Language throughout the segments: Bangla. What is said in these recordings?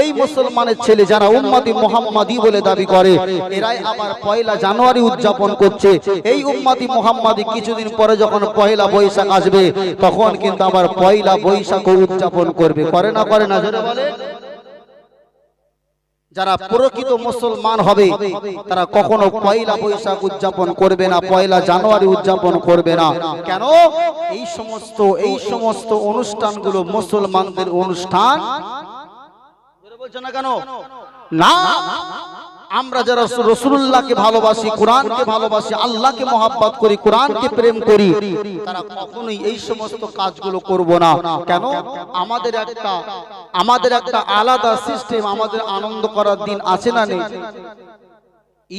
এই মুসলমানের ছেলে যারা উম্মতি মোহাম্মদী বলে দাবি করে, এরাই আবার পয়লা জানুয়ারি উদযাপন করছে। এই উম্মতি মোহাম্মদী কিছুদিন পরে যখন পয়লা বৈশাখ আসবে, তখন কিন্তু আবার পয়লা বৈশাখ উদযাপন করবে। করে না করে না যারা প্রকৃত মুসলমান হবে, তারা কখনো পয়লা বৈশাখ উদযাপন করবে না, পয়লা জানুয়ারি উদযাপন করবে না। কেন? এই সমস্ত এই সমস্ত অনুষ্ঠানগুলো মুসলমানদের অনুষ্ঠান আমরা যারা রসুল্লাহকে ভালোবাসি, কোরআনকে ভালোবাসি, আল্লাহকে মহাব্বত করি, কোরআনকে প্রেম করি, তারা কখনোই এই সমস্ত কাজগুলো করব না। কেন? আমাদের একটা আমাদের একটা আলাদা সিস্টেম আমাদের আনন্দ করার দিন আছে না নেই?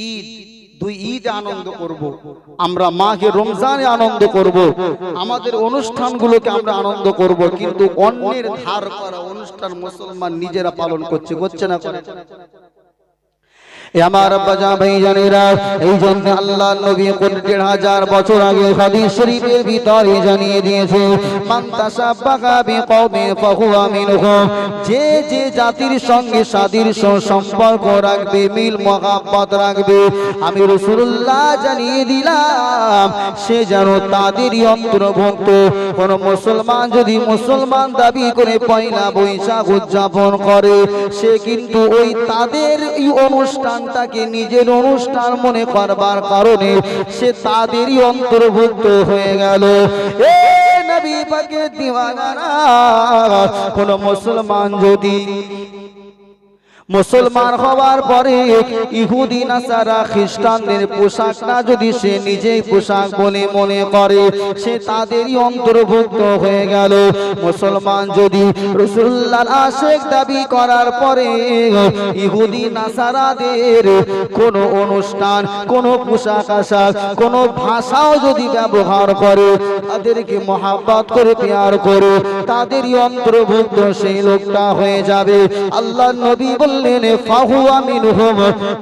ঈদ দুই ঈদ আনন্দ করব। আমরা মাকে রমজানে আনন্দ করব। আমাদের অনুষ্ঠানগুলোকে আমরা আনন্দ করব। কিন্তু অন্যের ধার করা অনুষ্ঠান মুসলমান নিজেরা পালন করছে। করছে না করে? আমার বাজা ভাই জানেরা, এই জন্য নবী হাজার বছর আগে ভিতরে জানিয়ে দিয়েছে যে যে জাতির সঙ্গে সাদৃশ্য সম্পর্ক রাখবে, মিল মহাব্বত রাখবে, আমি রাসূলুল্লাহ জানিয়ে দিলাম, সে যেন তাদেরই অন্তর্ভুক্ত, কোন মুসলমান যদি মুসলমান দাবি করে পয়লা বৈশাখ উদযাপন করে, সে কিন্তু ওই তাদের এই অনুষ্ঠানটাকে নিজের অনুষ্ঠান মনে করবার কারণে সে তাদেরই অন্তর্ভুক্ত হয়ে গেল। কোন মুসলমান যদি মুসলমান হওয়ার পরে ইহুদি, নাসারা, খ্রিস্টানদের পোশাকটা যদি সে নিজেই পোশাক বলে মনে করে, সে তাদেরই অন্তর্ভুক্ত হয়ে গেল। মুসলমান যদি রসুল্লাহ আশেক দাবি করার পরে ইহুদি, নাসারাদের কোনো অনুষ্ঠান, কোনো পোশাক আশাক, কোনো ভাষাও যদি ব্যবহার করে, তাদেরকে মহাব্বত করে, পেয়ার করে, তাদেরই অন্তর্ভুক্ত সেই লোকটা হয়ে যাবে। আল্লাহ নবী বললেন, ফাহু আমিনহুম।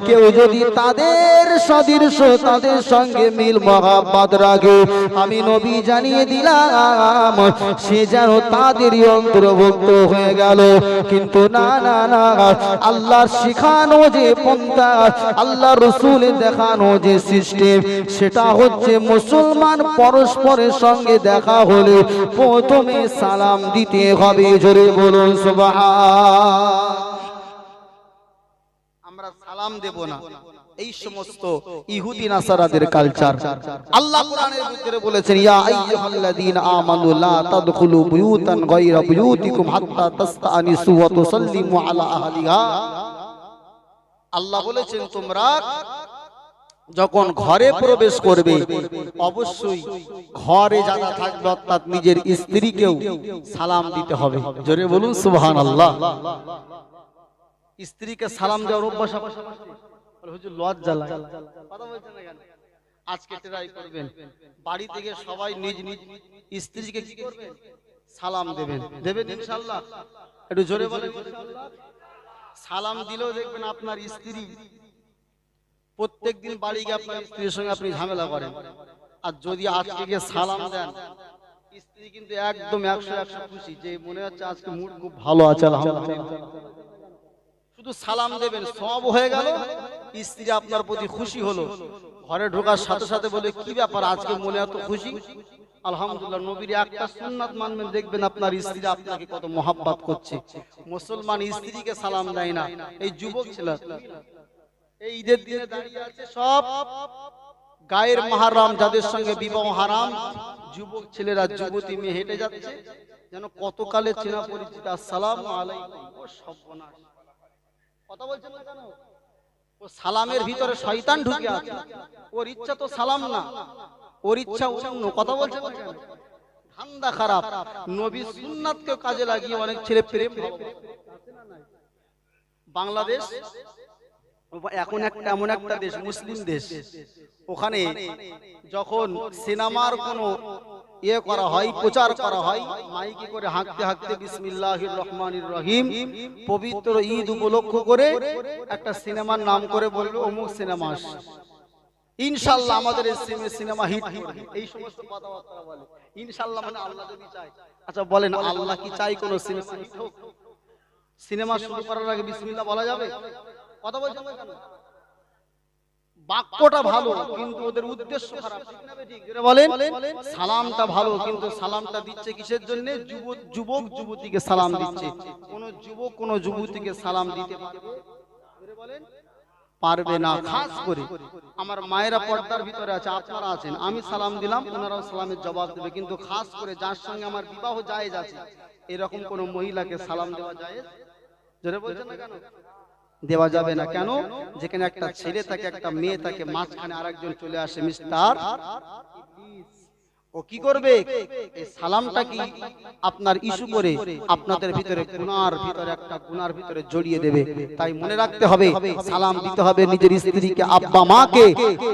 কেউ যদি তাদের সদৃশ, তাদের সঙ্গে মিল মহাব্বত রাখে, আমি নবী জানিয়ে দিলাম, সে যেন তাদেরই অন্তর্ভুক্ত হয়ে গেল। কিন্তু না না না, আল্লাহর শিখানো যে পন্থা আল্লাহ রসুল দেখানো যে সিস্টেম, সেটা হচ্ছে মুসলমান পরস্পরের সঙ্গে দেখা হলে প্রথমে সালাম দিতে হবে। জোরে বলুন, সুবহান। সালাম দেব না। এই সমস্ত ইহুদি নাসারাদের কালচার আল্লাহ কোরআনের ভিতরে বলেছেন, ইয়া আইয়ুহাল্লাযীনা আমানু লা তাদখুলু বুয়ুতান গায়রা বুয়ুতিকুম হাত্তা তাস্তানিসু ওয়া তুসাল্লিমু আলা আহলিহা। আল্লাহ বলেছেন, তোমরা যখন ঘরে প্রবেশ করবে, অবশ্যই ঘরে যারা থাকবে, অর্থাৎ নিজের স্ত্রীকেও সালাম দিতে হবে। জোরে বলুন, সুবহানাল্লাহ। স্ত্রীকে সালাম দেওয়ার অভ্যাস আপনার আছে? বলে, হুজুর লজ্জা লাগে। কথা বলছেন না কেন? আজকে ট্রাই করবেন। বাড়ি থেকে সবাই নিজ নিজ স্ত্রীকে কি করবেন? সালাম দেবেন। দেবেন। ইনশাআল্লাহ একটু জোরে বলেন সালাম দিলেও দেখবেন আপনার স্ত্রী প্রত্যেকদিন বাড়ি গিয়ে আপনার স্ত্রীর সঙ্গে আপনি ঝামেলা করেন। আর যদি আজকে গিয়ে সালাম দেন স্ত্রী কিন্তু একদম একশো একশো খুশি। যে মনে হচ্ছে আজকে মুড খুব ভালো আছে আলহামদুলিল্লাহ। শুধু সালাম দেবেন সব হয়ে গেল। স্ত্রী আপনার প্রতি খুশি হলো। ঘরে ঢোকার সাথে সাথে বলে কি ব্যাপার আজকে মনে এত খুশি? আলহামদুলিল্লাহ নবীর একটা সুন্নাত মানবেন দেখবেন আপনার স্ত্রী আপনাকে কত মহাব্বত করছে। মুসলমান স্ত্রীকে সালাম দেয় না। এই যুবক ছেলে এই ঈদের দিনে দাঁড়িয়ে আছে সব গায়ের মাহারাম যাদের সঙ্গে বিবাহ হারাম যুবক ছেলেরা যুবতী মেয়ে হেঁটে যাচ্ছে। যেন কতকালে চেনা পরিচিত আসসালামু আলাইকুম। ও সর্বনাশ। কথা বলছেন কেন? ও সালামের ভিতরে শয়তান ঢুকে আছে। ওর ইচ্ছা তো সালাম না। ওর ইচ্ছা অন্য। কথা বলছেন ধান্দা খারাপ। নবী সুন্নাতকে কাজে লাগিয়ে অনেক ছেলে নাই? বাংলাদেশ এখন একটা এমন একটা দেশ, মুসলিম দেশ। ওখানে যখন সিনেমার কোনো ইয়ে করা হয় প্রচার করা হয়। মাইকে করে হাঁকতে হাঁকতে বিসমিল্লাহির রহমানির রহিম পবিত্র ঈদ উপলক্ষ করে একটা সিনেমার নাম করে বলবে অমুক সিনেমা আসছে। ইনশাল্লাহ আমাদের এই সিনে- সিনেমা হিট। এই সমস্ত কথাবার্তা বলে। ইনশাল্লাহ মানে আল্লাহ যদি চায়। আচ্ছা বলেন আল্লাহ কি চাই কোন সিনেমা সিনেমা শুরু করার আগে বিসমিল্লাহ বলা যাবে? কথা বলছেন কেন? বাক্যটা ভালো, কিন্তু ওদের উদ্দেশ্য সালামটা ভালো, কিন্তু সালামটা দিচ্ছে কিসের জন্য? যুবক যুবতীকে সালাম দিচ্ছে। কোন যুবক, কোন যুবতীকে সালাম দিতে বলেন পারবে না, খাস করে। আমার মায়েরা পর্দার ভিতরে আছে, আপনারা আছেন। আমি সালাম দিলাম, ওনারাও সালামের জবাব দেবে। কিন্তু খাস করে যার সঙ্গে আমার বিবাহ জায়েজ আছে, এরকম কোন মহিলাকে সালাম দেওয়া জোরে বলছেন না কেন? দেওয়া যাবে না। কেন? যেখানে একটা ছেলে থাকে একটা মেয়ে থাকে মাঝখানে আরেকজন চলে আসে মিস্টার ও কি করবে? এই সালামটা কি আপনার ইস্যু করে আপনাদের ভিতরে গুনার ভিতরে একটা গুনার ভিতরে জড়িয়ে দেবে। তাই মনে রাখতে হবে সালাম দিতে হবে নিজের স্ত্রীকে আব্বা মাকে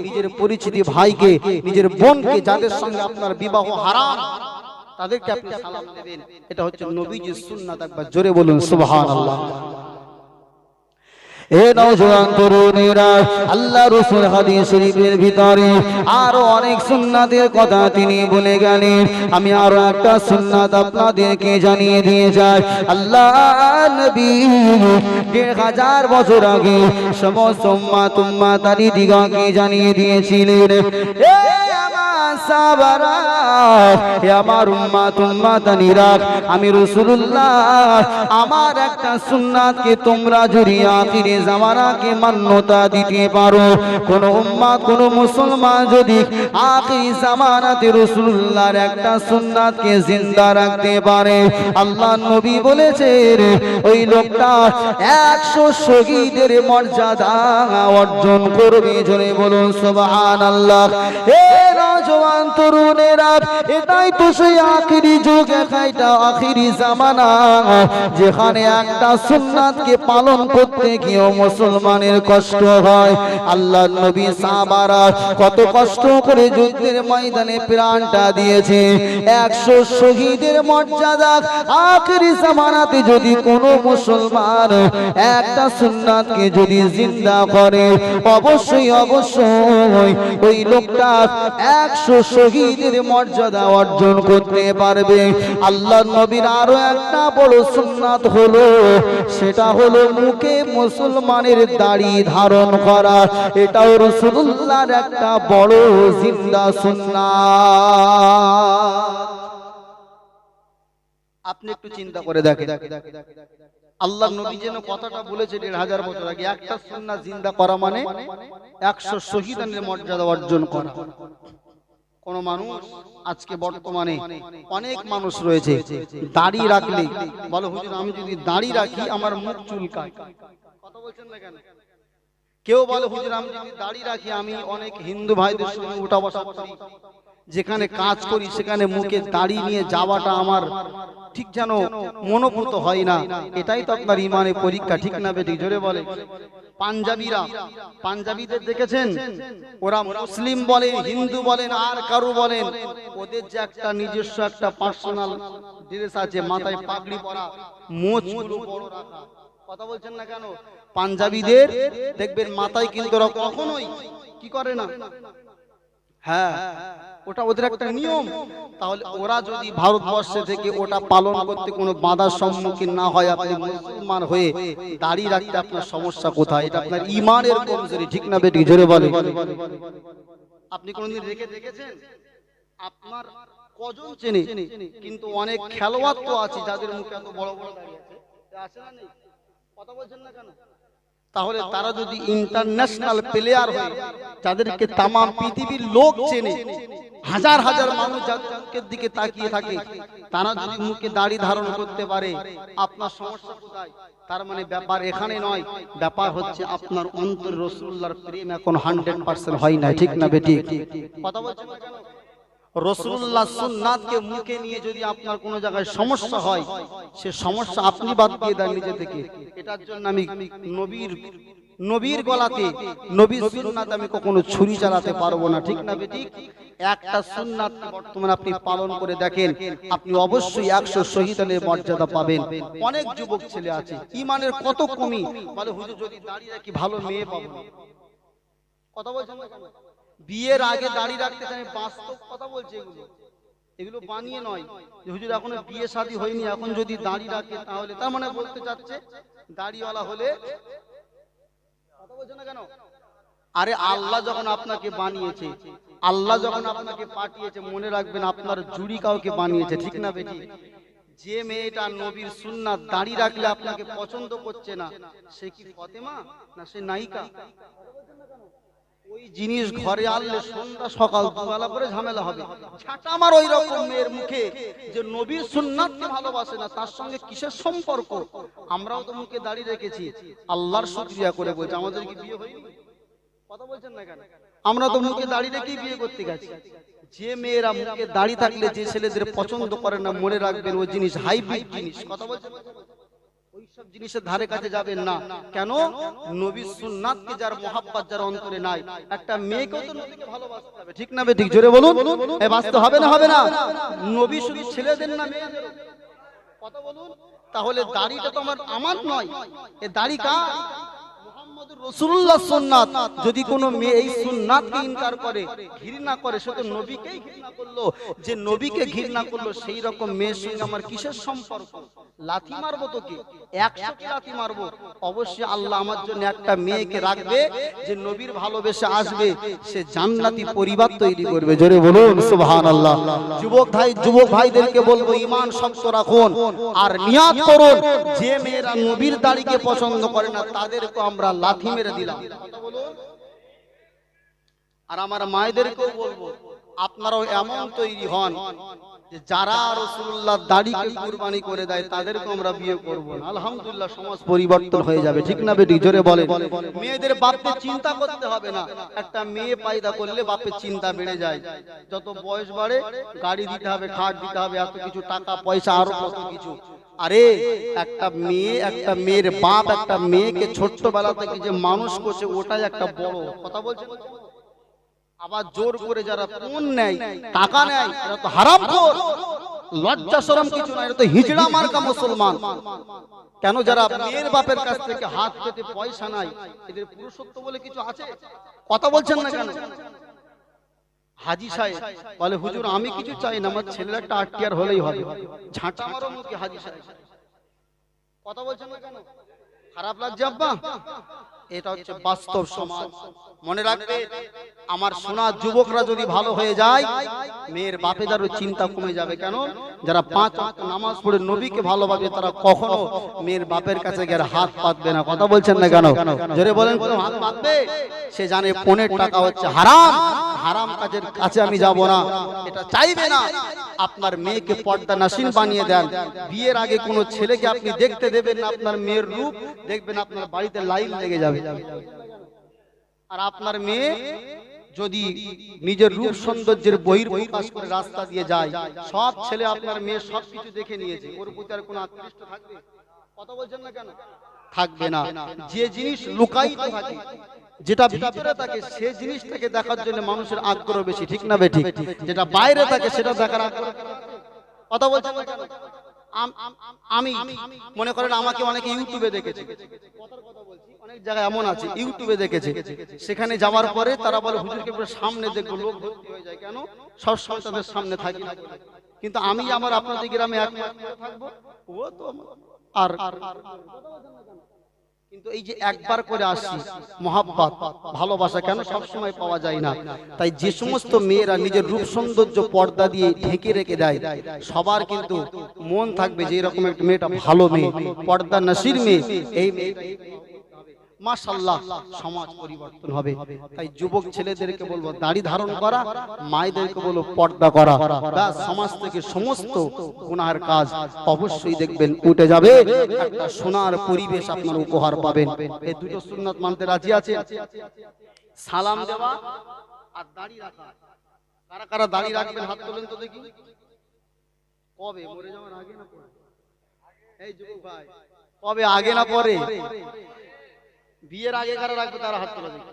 নিজের পরিচিতি ভাইকে নিজের বোনকে যাদের সঙ্গে আপনার বিবাহ হারাম তাদেরকে আপনি সালাম দেবেন। এটা হচ্ছে নবীজির সুন্নাত একবার জোরে বলুন সুবহানাল্লাহ। এ নওজোয়ান তরুণীরা, আল্লাহ রসুল হাদিস শরীফের ভিতরে আরও অনেক কথা তিনি বলে গেলেন। আমি আরও একটা সুন্নাত আপনাদেরকে জানিয়ে দিয়ে যাই। আল্লাহ দেড় হাজার বছর আগে সমস্ত জানিয়ে দিয়েছিলেন। তুম্মা আমি আমার একটা সুন্নাতকে তোমরা মান্যতা দিতে পারো, কোন কোন মুসলমান যদি জামানাতে একটা সুন্নাতকে জিন্দা রাখতে পারে। আল্লাহ নবী ওই লোকটা একশো শহীদের মর্যাদা অর্জন করবে। জোরে বলুন সুবহান আল্লাহ এ নজওয়ান তরুণেরা, এটাই তো সেই আখিরি যুগ এটা আখিরি জামানা। যেখানে একটা সুন্নাতকে পালন করতে গিয়েও মুসলমানের কষ্ট হয়। আল্লাহ নবী সাহাবারা কত কষ্ট করে যুদ্ধের ময়দানে প্রাণটা দিয়েছে। একশো শহীদের মর্যাদা আখিরি জামানাতে যদি কোনো মুসলমান একটা সুন্নাতকে যদি জিন্দা করে, অবশ্যই অবশ্যই ওই লোকটা একশো শহীদের মর্যাদা অর্জন করতে পারবে। আল্লাহ নবীর আরও একটা বড় সুন্নাত হলো, সেটা হলো মুখে মুসলমানের দাড়ি ধারণ করা। এটাও রসুল্লাহর একটা বড় জিন্দা সুন্নাত। আপনি একটু চিন্তা করে দেখেন। আল্লাহ নবী যেন কথাটা বলেছে দেড় হাজার বছর আগে, একটা সুন্না জিন্দা করা মানে একশো শহীদানের মর্যাদা অর্জন করা। কোন মানুষ আজকে বর্তমানে অনেক মানুষ রয়েছে দাড়ি রাখলে বলো হুজুর আমি যদি দাড়ি রাখি আমার মুখ চুলকায়। কথা বলছেন না কেন? কেউ বলে হুজুর আমি যদি দাড়ি রাখি আমি অনেক হিন্দু ভাইদের সঙ্গে উঠা বসা করি। যেখানে কাজ করি, সেখানে মুখে দাড়ি নিয়ে যাওয়াটা আমার ঠিক যেন মনোভূত হয় না। এটাই তো আপনার ইমানের পরীক্ষা, ঠিক না বেটি জোরে বলে। পাঞ্জাবিরা, পাঞ্জাবিদের দেখেছেন? ওরা মুসলিম বলেন, হিন্দু বলেন, আর কারু বলেন। ওদের যে একটা নিজস্ব একটা পার্সোনাল ড্রেস আছে, মাথায় পাগড়ি পরা, মোচ বড় রাখা। কথা বলছেন না কেন? পাঞ্জাবিদের দেখবেন মাথায় কিন্তু ওরা কখনোই কি করে না? হ্যাঁ। ওটা ওদের একটা নিয়ম। তাহলে ওরা যদি ভারতবর্ষে থেকে ওটা পালন করতে কোনো বাধার সম্মুখীন না হয় আপনি মুসলমান হয়ে দাঁড়িয়ে রাখতে আপনার সমস্যা কোথায়? এটা আপনার ইমানের কমজোরি ঠিক না বেটি জোরে বলে আপনি কোনোদিন রেখে দেখেছেন? আপনার কজন চেনে? কিন্তু অনেক খেলোয়াড় তো আছে যাদের মুখে এত বড় বড় দাড়ি আছে। আছে। না নেই কথা বলছেন না কেন? তাহলে তারা যদি ইন্টারন্যাশনাল প্লেয়ার হয় যাদেরকে তামাম পৃথিবীর লোক চেনে হাজার হাজার মানুষ যাদের দিকে তাকিয়ে থাকে, তারা যদি মুখে দাড়ি ধারণ করতে পারে, আপনার সমস্যা কোথায়? তার মানে ব্যাপার এখানে নয়, ব্যাপার হচ্ছে আপনার অন্তর রসুল্লাহর প্রেম এখন হান্ড্রেড পার্সেন্ট হয় না ঠিক না বেটি? কথা বলছেন রসুল্লাহ মুখে নিয়ে যদি আপনার কোনো জায়গায় সমস্যা হয়, সে সমস্যা আপনি বাদ দিয়ে দেন নিজে থেকে। এটার জন্য আমি নবীর নবীর গলাতে, নবীর সুন্নাত আমি কখনো ছুরি চালাতে পারব না, ঠিক না বেটি একটা সুন্নাত বর্তমানে আপনি পালন করে দেখেন, আপনি অবশ্যই একশো শহীদানের মর্যাদা পাবেন। অনেক যুবক ছেলে আছে, ইমানের কত কমি? বলে, হুজুর, যদি দাঁড়িয়ে রাখি, ভালো মেয়ে পাবো কথা বলছেন বিয়ের আগে দাড়ি রাখতে চাই বাস্তব কথা বলছে এগুলো। এগুলো বানিয়ে নয় হুজুর, এখনও বিয়ে শাদী হয়নি, এখন যদি দাড়ি রাখে, তাহলে তার মানে বলতে চাচ্ছে, দাড়িওয়ালা হলে আরে আল্লাহ যখন আপনাকে বানিয়েছে, আল্লাহ যখন আপনাকে পাঠিয়েছে, মনে রাখবেন আপনার জুড়ি কাউকে বানিয়েছে, ঠিক না বেটি যে মেয়েটা নবীর সুন্নাত দাঁড়িয়ে রাখলে আপনাকে পছন্দ করছে না, সে কি ফতেমা না সে নায়িকা? ওই জিনিস ঘরে আনলে সন্ধ্যা সকাল দুবেলা করে ঝামেলা হবে। ছাটা আমার ওই রকম মেয়ের মুখে যে নবীর সুন্নাতকে ভালোবাসে না তার সঙ্গে কিসের সম্পর্ক? আমরাও তো মুখে দাঁড়িয়ে রেখেছি। আল্লাহর শুকরিয়া করে বলছে। আমাদের কি বিয়ে হয়নি? কথা বলছেন না কেন? আমরা তো মুখে দাঁড়িয়ে রেখেই বিয়ে করতে গেছি। যে মেয়েরা মুখে দাঁড়িয়ে থাকলে যে ছেলেদের পছন্দ করে না মনে রাখবেন ওই জিনিস হাইব্রিড জিনিস। কথা বলছেন? নবীকে না তাহলে আমার নয়। দাড়ি যদি কোনো মেয়ে এই সুন্নাতকে ইনকার করে, ঘৃণা করে, সে তো নবীকেই ঘৃণা করল। যে নবীকে ঘৃণা করল, সেই রকম মেয়ের সঙ্গে আমার কিসের সম্পর্ক? লাথি মারবো তো কি একশো লাথি মারবো। অবশ্যই আল্লাহ আমার জন্য একটা মেয়েকে রাখবে যে নবীর ভালোবেসে আসবে সে জান্নাতি পরিবার তৈরি করবে। জোরে বলুন সুবহানাল্লাহ। যুবক ভাই যুবক ভাইদেরকে বলব ইমান শক্ত রাখুন। আর নিয়াত করুন যে মেয়েরা নবীর দাড়িকে পছন্দ করে না তাদেরকে আমরা লাথি মেরে দিলাম। আর আমার মায়েদেরকেও বলব আপনারাও এমন তৈরি হন যে যারা রসুল্লাহ দাড়িকে কুরবানি করে দেয় তাদেরকে আমরা বিয়ে করব না। আলহামদুলিল্লাহ, সমাজ পরিবর্তন হয়ে যাবে। ঠিক না বেটি? জোরে বলে মেয়েদের বাপকে চিন্তা করতে হবে না। একটা মেয়ে পায়দা করলে বাপের চিন্তা বেড়ে যায়। যত বয়স বাড়ে, গাড়ি দিতে হবে, খাট দিতে হবে, এত কিছু টাকা, পয়সা, আরও কত কিছু। আরে, একটা মেয়ে, একটা মেয়ের বাপ, একটা মেয়েকে ছোট্টবেলা থেকে যে মানুষ করছে ওটাই একটা বড়। কথা বলছে আবার জোর করে যারা পুন নেয় টাকা নেয় এরা তো হারাম লজ্জা শরম কিছু না এটা তো হিজড়া মার্কা মুসলমান। কেন যারা মেয়ের বাপের কাছ থেকে হাত পেতে পয়সা নাই এদের পুরুষত্ব বলে কিছু আছে? কথা বলছেন না কেন? হাজি সাহেব বলে হুজুর আমি কিছু চাই না আমার ছেলের একটা আটটিয়ার হলেই হবে। ঝাঁটা মারো মুখে হাজি সাহেব। কথা বলছেন না কেন? খারাপ লাগছে আব্বা? এটা হচ্ছে বাস্তব সমাজ। মনে রাখবে আমার সোনা যুবকরা যদি ভালো হয়ে যায় মেয়ের বাপেদারও চিন্তা কমে যাবে কেন? যারা পাঁচ নামাজ পড়ে নবীকে ভালোবাসে তারা কখনো মেয়ের বাপের কাছে গিয়ে হাত পাতবে না। কথা বলছেন না কেন? জোরে বলেন হাত পাতবে? সে জানে পনেরো টাকা হচ্ছে হারাম হারাম। কাজের কাছে আমি যাব না। এটা চাইবে না। আপনার মেয়েকে পর্দা নাসিন বানিয়ে দেন। বিয়ের আগে কোনো ছেলেকে আপনি দেখতে দেবেন না। আপনার মেয়ের রূপ দেখবেন আপনার বাড়িতে লাইন লেগে যাবে আর আপনার মেয়ে যদি নিজের রূপ সৌন্দর্যের বহির প্রকাশ করে রাস্তা দিয়ে যায়। সব ছেলে আপনার মেয়ে সব কিছু দেখে নিয়েছে। ওর প্রতি আর কোনো আকৃষ্ট থাকবে? কথা বলছেন না কেন? থাকবে না। যে জিনিস লুকায়িত থাকে যেটা ভিতরে থাকে সে জিনিসটাকে দেখার জন্য মানুষের আগ্রহ বেশি ঠিক না বেঠিক যেটা বাইরে থাকে সেটা দেখার আগ্রহ কথা বলছেন না কেন? আম- মনে করেন আমাকে অনেকে ইউটিউবে দেখেছে অনেক জায়গায় এমন আছে ইউটিউবে দেখেছে সেখানে যাওয়ার পরে তারা বলে হুজুরকে সামনে দেখব লোক ভর্তি হয়ে যায় কেন সব সময় তাদের সামনে থাকি কিন্তু আমি আমার আপনাদের গ্রামে এক থাকব ও তো আর কিন্তু এই যে একবার করে আসি মহাব্বত ভালোবাসা কেন সবসময় পাওয়া যায় না? তাই যে সমস্ত মেয়েরা নিজের রূপ সৌন্দর্য পর্দা দিয়ে ঢেকে রেখে দেয়। সবার কিন্তু মন থাকবে যে এরকম একটা মেয়েটা ভালো মেয়ে পর্দা নাসির মেয়ে। এই মেয়েটা মাশাল্লাহ সমাজ পরিবর্তন হবে। তাই যুবক ছেলেদেরকে বলব দাড়ি ধারণ করা মায়েদেরকে বলব পর্দা করা। ব্যাস সমাজ থেকে সমস্ত গুনাহের কাজ অবশ্যই দেখবেন উঠে যাবে। একটা সোনার পরিবেশ আপনার উপহার পাবেন। এই দুটো সুন্নাত মানতে রাজি আছে সালাম দেওয়া আর দাড়ি রাখা। কারা কারা দাড়ি রাখবেন হাত তোলেন তো দেখি। কবে? মরে যাওয়ার আগে না পরে? এই যুবক ভাই কবে? আগে না পরে? বিয়ের আগে কারা রাখবে তারা হাত তোলা দেখি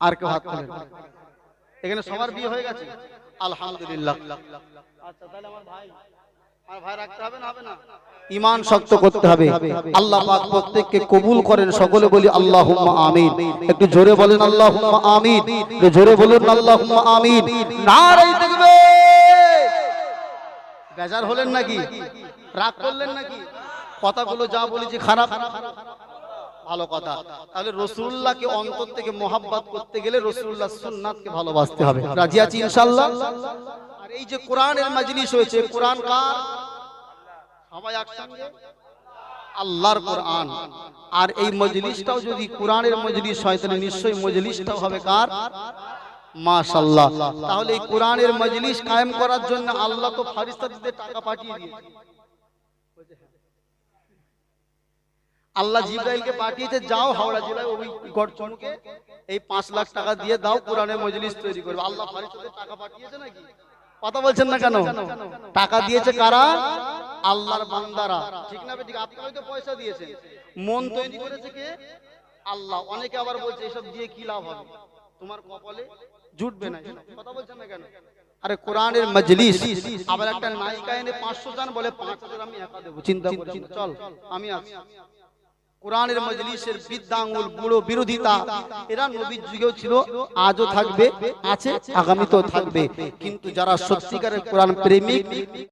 আর কেউ হাত তোলেন এখানে সবার বিয়ে হয়ে গেছে? আলহামদুলিল্লাহ। আচ্ছা তাহলে আমার ভাই ইমান শক্ত করতে হবে। আল্লাহ পাক প্রত্যেককে কবুল করেন সকলে বলি আল্লাহুম্মা আমিন। একটু জোরে বলেন আল্লাহুম্মা আমিন। জোরে বলুন আল্লাহুম্মা আমিন। নারাই দেখবে বেজার হলেন নাকি? রাগ করলেন নাকি? কথাগুলো যা বলেছি খারাপ। ভালো কথা। তাহলে রসুল্লাহকে অন্তর থেকে মোহাব্বত করতে গেলে রসুল্লাহ সুন্নাতকে ভালোবাসতে হবে। রাজি আছি ইনশাল্লাহ আর এই যে কোরআনের মাজলিস হয়েছে কোরআন কার? সবাই একসঙ্গে? আল্লাহর কোরআন। আর এই মজলিসটাও যদি কোরআনের মজলিস হয় তাহলে নিশ্চয়ই মজলিসটাও হবে কার? মাশাল্লাহ তাহলে এই কোরআনের মজলিস কায়েম করার জন্য আল্লাহ তো ফারিস্তাদের টাকা পাঠিয়ে দিয়েছে। আল্লাহ জিব্রাইলকে পাঠিয়েছে যাও হাওড়া জেলায় ওই গড়চনকে এই পাঁচ লাখ টাকা দিয়ে দাও কোরআনের মজলিস তৈরি করবে। আল্লাহ ফারিস্তাদের টাকা পাঠিয়েছে নাকি? কথা বলছেন না কেন? টাকা দিয়েছে কারা? আল্লাহর বান্দারা। ঠিক না ঠিক আপনি হয়তো পয়সা দিয়েছেন। মন তৈরি করেছে কে? আল্লাহ। অনেকে আবার বলছে এসব দিয়ে কি লাভ হবে? তোমার কপালে জুটবে না কথা বলছেন না কেন? আরে কোরআনের মজলিস। আবার একটা নায়িকা এনে পাঁচশো জন বলে পাঁচ হাজার আমি একা দেবো। চিন্তা চল আমি আছি। কোরআনের মজলিসের বিদ্যাঙ্গুল বুড়ো বিরোধিতা এরা নবীর যুগেও ছিল আজও থাকবে আছে আগামীতেও থাকবে। কিন্তু যারা সত্যিকারের কোরআন প্রেমিক